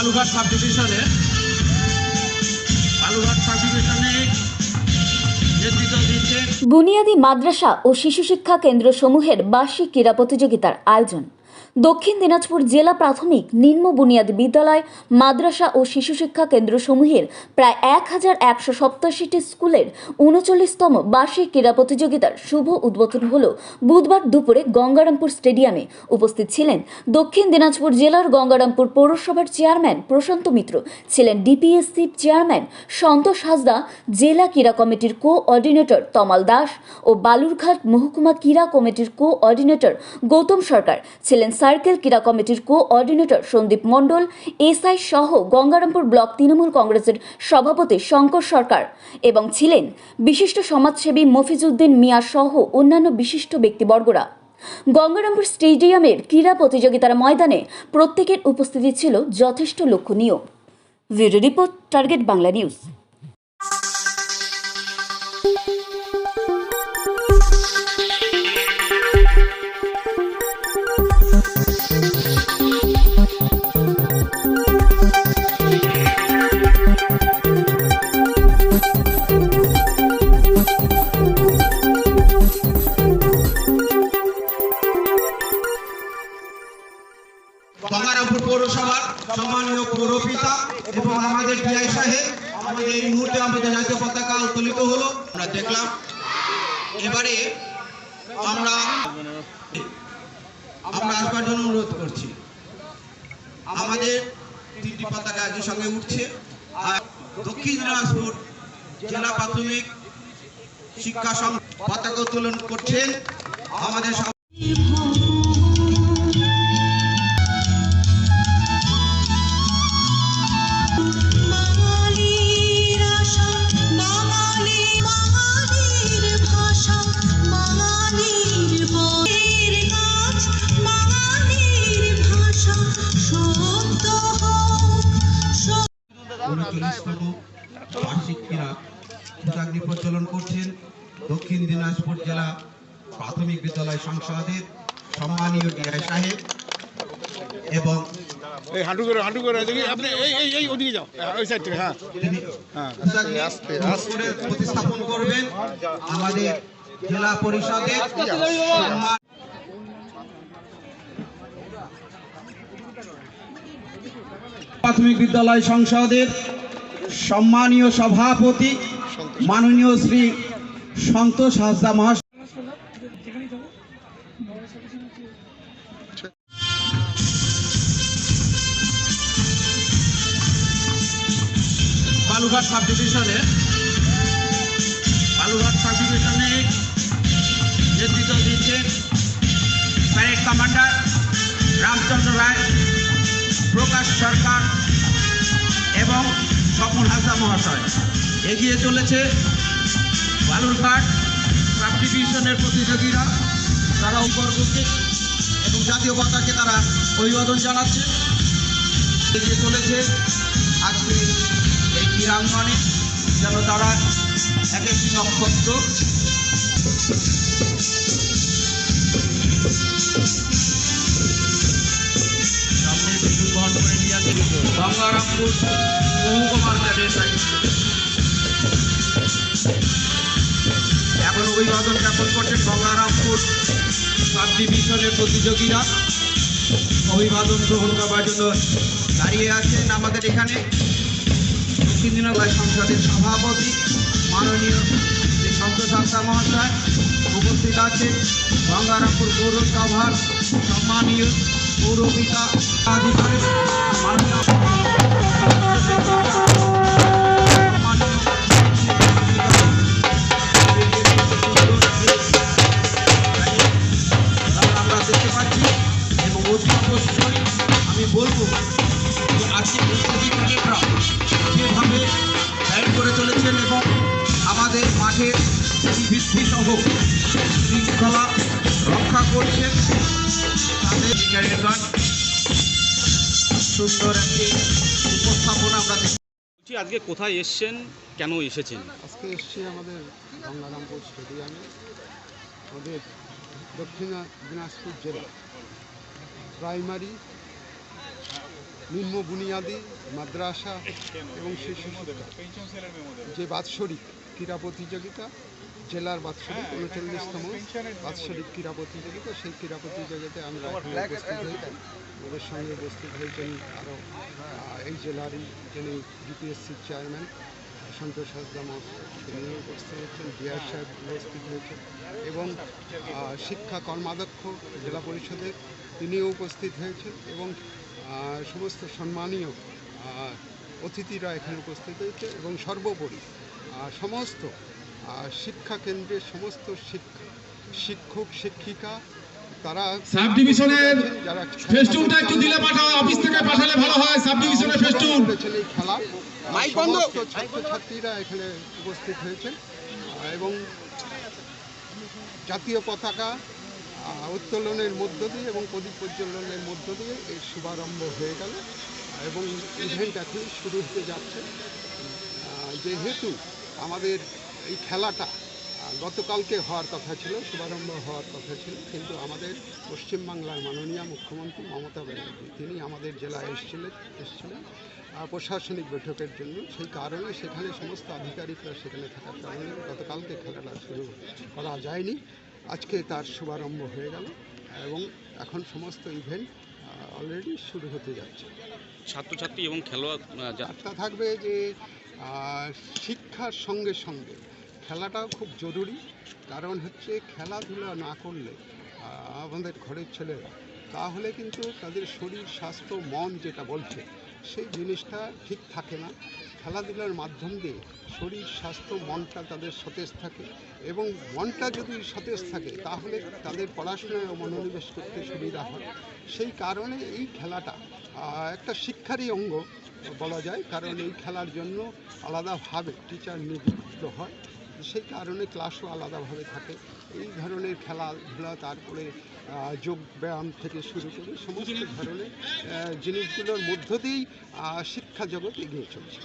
Balughat sub ডিভিশনে Balughat sub ডিভিশনে মাদ্রাসা ও শিশু শিক্ষা কেন্দ্র সমূহের বার্ষিক ক্রীড়া প্রতিযোগিতার আয়োজন। দক্ষিণ দিনাজপুর জেলা প্রাথমিক নিম্ন বুনিয়াদী বিদ্যালয়, মাদ্রাসা ও শিশু শিক্ষা কেন্দ্র সমূহের প্রায় এক হাজার একশো সপ্তাশিটি স্কুলের উনচল্লিশতম বার্ষিক ক্রীড়া প্রতিযোগিতার শুভ উদ্বোধন হল বুধবার দুপুরে গঙ্গারামপুর স্টেডিয়ামে। উপস্থিত ছিলেন দক্ষিণ দিনাজপুর জেলার গঙ্গারামপুর পৌরসভার চেয়ারম্যান প্রশান্ত মিত্র, ছিলেন ডিপিএসসি চেয়ারম্যান সন্তোষ হাসদা, জেলা ক্রীড়া কমিটির কোঅর্ডিনেটর তমাল দাস ও বালুরঘাট মহকুমা ক্রীড়া কমিটির কোঅর্ডিনেটর গৌতম সরকার, ছিলেন সার্কেল ক্রীড়া কমিটির কোঅর্ডিনেটর সন্দীপ মণ্ডল, এসআই সহ গঙ্গারামপুর ব্লক তৃণমূল কংগ্রেসের সভাপতি শঙ্কর সরকার এবং ছিলেন বিশিষ্ট সমাজসেবী মফিজউদ্দিন মিয়া সহ অন্যান্য বিশিষ্ট ব্যক্তিবর্গরা। গঙ্গারামপুর স্টেডিয়ামের ক্রীড়া প্রতিযোগিতার ময়দানে প্রত্যেকের উপস্থিতি ছিল যথেষ্ট লক্ষণীয়। Video report, target Bangla news. এই মুহূর্তে আমাদের জাতীয় পতাকা উত্তোলিত হলো। আমরা দেখলাম, এবারে আমরা আমরা আসবার জন্য অনুরোধ করছি। আমাদের তিনটি পতাকা একই সঙ্গে উঠছে। আর দক্ষিণ দিনাজপুর জেলা প্রাথমিক শিক্ষা পতাকা উত্তোলন করছেন আমাদের উনচল্লিশতম বার্ষিক ক্রীড়া পতাগ্নি প্রচলন করছেন। দক্ষিণ দিনাজপুর জেলা প্রাথমিক বিদ্যালয় সংসদের সম্মানীয় ডিআই সাহেব এবং এই হাঁটু করে হাঁটু করে আপনি এই এই এই ওদিকে যাও ওই সাইড থেকে হ্যাঁ। হ্যাঁ। প্রতিস্থাপন করবেন। আমাদের জেলা পরিষদের প্রাথমিক বিদ্যালয় সংসদের সম্মানীয় সভাপতি মাননীয় শ্রী সন্তোষ হাসদা মহাশয় বালুঘাট সাব ডিভিশনে বালুঘাট সাব ডিভিশনে নেতৃত্ব দিচ্ছেন প্যারেড কমান্ডার রামচন্দ্র রায় প্রকাশ সরকার এবং স্বপন হাসদা মহাশয়। এগিয়ে চলেছে বালুরঘাট সাব ডিভিশনের প্রতিযোগীরা। তারা উপর্বকে এবং জাতীয় পতাকে তারা অভিবাদন জানাচ্ছে। এগিয়ে চলেছে আজকে এই ক্রীড়াঙ্গনে। যেন তারা এক একটি নক্ষত্র গঙ্গারামপুর মহকুমার ক্যাডেট এখন অভিবাদন জ্ঞাপন করছেন গঙ্গারামপুর সাব ডিভিশনের প্রতিযোগীরা অভিবাদন গ্রহণ করবার জন্য দাঁড়িয়ে আছেন আমাদের এখানে দক্ষিণ দিনাজপুর সংসদের সভাপতি মাননীয় শ্রী সন্তোষ হাসা মহাশয় উপস্থিত আছেন গঙ্গারামপুর পৌরসভার সম্মানীয় পৌরপিতা আমি বলব যে আজকে প্রস্তুতি ক্রিকেটরা যেভাবে করে চলেছেন এবং আমাদের মাঠের বৃদ্ধি সহ শৃঙ্খলা সুন্দর একটি উপস্থাপনা আমরা আজকে কোথায় এসছেন? কেন এসেছেন? আজকে এসছি আমাদের গঙ্গারামপুর স্টেডিয়ামে আমাদের দক্ষিণ দিনাজপুর জেলা। প্রাইমারি নিম্ন বুনিয়াদি মাদ্রাসা এবং শিশু যে বাৎসরিক ক্রীড়া প্রতিযোগিতা জেলার বাৎসরিক উনচল্লিশতম বাৎসরিক ক্রীড়া প্রতিযোগিতা সেই ক্রীড়া প্রতিযোগিতায় আমরা এখানে উপস্থিত হয়েছি আমাদের সঙ্গে উপস্থিত হয়েছেন আরও এই জেলারই যিনি ডিপিএসসির চেয়ারম্যান সন্তোষ হাসদা মহাশয়। তিনিও উপস্থিত হয়েছেন বিআর সাহেব উপস্থিত হয়েছেন এবং শিক্ষা কর্মাধ্যক্ষ জেলা পরিষদের তিনিও উপস্থিত হয়েছেন এবং সমস্ত সম্মানীয় অতিথিরা এখানে উপস্থিত হয়েছে এবং সর্বোপরি সমস্ত শিক্ষা কেন্দ্রের সমস্ত শিক্ষা শিক্ষক শিক্ষিকা তারা সাব ডিভিশনের যারা ফেস্টুনটা একটু দিলে পাঠাও অফিস থেকে পাঠালে ভালো হয় সাব ডিভিশনের ফেস্টুন। এই খেলা সমস্ত ছাত্রছাত্রীরা এখানে উপস্থিত হয়েছেন। আহ, এবং জাতীয় পতাকা উত্তোলনের মধ্য দিয়ে এবং প্রদীপ প্রজ্বলনের মধ্য দিয়ে এই শুভারম্ভ হয়ে গেল। এবং ইভেন্ট এখন শুরু হতে যাচ্ছে। যেহেতু আমাদের এই খেলাটা গতকালকে হওয়ার কথা ছিল শুভারম্ভ হওয়ার কথা ছিল কিন্তু আমাদের পশ্চিমবাংলার মাননীয় মুখ্যমন্ত্রী মমতা ব্যানার্জি তিনি আমাদের জেলায় এসেছিলেন এসেছিলেন প্রশাসনিক বৈঠকের জন্য। সেই কারণে সেখানে সমস্ত আধিকারিকরা সেখানে থাকার কারণে গতকালকে খেলাটা শুরু করা যায়নি। আজকে তার শুভারম্ভ হয়ে গেল এবং এখন সমস্ত ইভেন্ট অলরেডি শুরু হতে যাচ্ছে। ছাত্রছাত্রী এবং খেলোয়াড় বার্তা থাকবে যে শিক্ষার সঙ্গে সঙ্গে খেলাটাও খুব জরুরি। কারণ হচ্ছে খেলাধুলা না করলে আমাদের ঘরের ছেলেরা তাহলে কিন্তু তাদের শরীর, স্বাস্থ্য, মন যেটা বলছে, সেই জিনিসটা ঠিক থাকে না। খেলাধুলার মাধ্যম দিয়ে শরীর, স্বাস্থ্য, মনটা তাদের সতেজ থাকে এবং মনটা যদি সতেজ থাকে, তাহলে তাদের পড়াশোনায় মনোনিবেশ করতে সুবিধা হয়। সেই কারণে এই খেলাটা একটা শিক্ষারই অঙ্গ বলা যায়। কারণ এই খেলার জন্য আলাদাভাবে টিচার নিযুক্ত হয়। সেই কারণে ক্লাসও আলাদাভাবে থাকে। এই ধরনের খেলাধুলা তারপরে যোগব্যায়াম যোগ ব্যায়াম থেকে শুরু করে সমস্ত ধরনের জিনিসগুলোর মধ্য দিয়েই শিক্ষা জগৎ এগিয়ে চলছে।